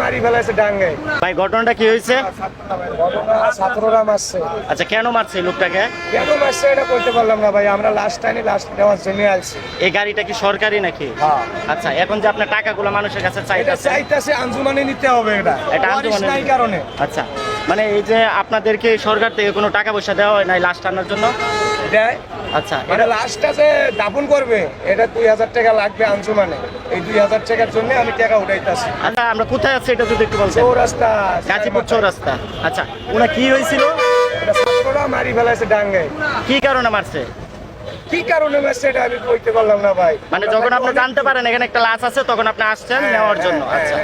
মারি ফেলাইছে ডাঙ্গে ভাই ঘটনাটা কি হয়েছে? ছাত্ররা মারছে। আচ্ছা কেন মারছে লোকটাকে? কেন মারছে এটা করতে পারলাম না ভাই আমরা লাস্ট টাইমে লাস্ট নেওয়ার জন্য আসছি এই গাড়িটা কি সরকারি নাকি? হ্যাঁ। আচ্ছা এখন যে আপনার টাকাগুলো মানুষের কাছে চাইতেছে। চাইতেছে আঞ্জুমানে নিতে হবে এটা। এটা আঞ্জুমানে কারণে। আচ্ছা। মানে এই যে আপনাদেরকে সরকার থেকে কোনো টাকা পয়সা দেওয়া হয় নাই লাশ টানার জন্য? দেয়। আচ্ছা এটা এটা লাস্টটা যে দাপন করবে এটা দুই হাজার টাকা লাগবে আঞ্জুমানে। এই দুই হাজার টাকার জন্য আমি টাকা উঠাইতেছি। আচ্ছা আমরা কোথায় আছি এটা যদি একটু বলতেন? চৌরাস্তা গাজীপুর চৌরাস্তা। আচ্ছা ওনা কি হয়েছিল? এটা ছাত্ররা মারি ফেলাইছে ডাঙ্গে কি কারণে মারছে? কি কারণে এটা আমি কইতে পারলাম না ভাই? মানে যখন আপনি জানতে পারেন এখানে একটা লাশ আছে তখন আপনি আসছেন নেওয়ার জন্য। আচ্ছা।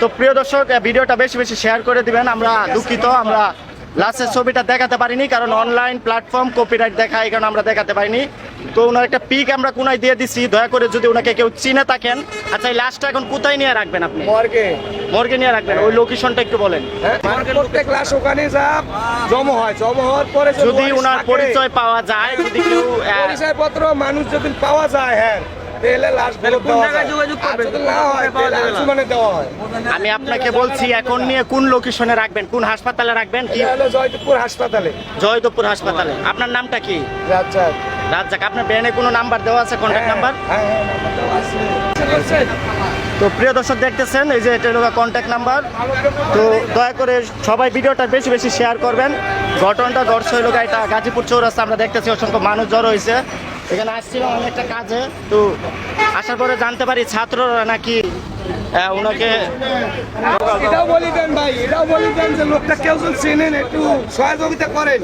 তো প্রিয় দর্শক ভিডিওটা বেশি বেশি শেয়ার করে দিবেন। আমরা দুঃখিত আমরা লাস্টের ছবিটা দেখাতে পারিনি কারণ অনলাইন প্ল্যাটফর্ম কপিরাইট দেখা এই কারণে আমরা দেখাতে পারিনি। তো ওনার একটা পিক আমরা কোনায় দিয়ে দিছি। দয়া করে যদি ওনাকে কেউ চিনে থাকেন আচ্ছা এই লাশটা এখন কোথায় নিয়ে রাখবেন আপনি? মর্গে মর্গে নিয়ে রাখবেন ওই লোকেশনটা একটু বলেন। হ্যাঁ প্রত্যেক ক্লাস ওখানে যা জমা হয় জমা হওয়ার পরে যদি ওনার পরিচয় পাওয়া যায় যদি কেউ আহ, পরিচয় পত্র মানুষ যদি পাওয়া যায় হ্যাঁ লাশ হয় হয়। আমি আপনাকে বলছি এখন নিয়ে কোন লোকেশনে রাখবেন কোন হাসপাতালে রাখবেন কি? জয়দেবপুর হাসপাতালে। জয়দেবপুর হাসপাতালে। আপনার নামটা কি? আচ্ছা রাজ্জাক আপনার ব্যানে কোনো নাম্বার দেওয়া আছে কন্ট্যাক্ট নাম্বার? তো প্রিয় দর্শক দেখতেছেন, এই যে হলো কন্ট্যাক্ট নাম্বার তো দয়া করে সবাই ভিডিওটা বেশি বেশি শেয়ার করবেন। ঘটনাটা ঘটছে হইল এটা গাজীপুর চৌরাস্তা, আমরা দেখতেছি অসংখ্য মানুষ জড়ো হয়েছে। এখানে আসছিলাম অনেকটা কাজে, তো আসার পরে জানতে পারি ছাত্ররা নাকি ওনাকে ভাই, এটাও বলি দেন যে লোকটা কেউ চেনেন, একটু সহযোগিতা করেন।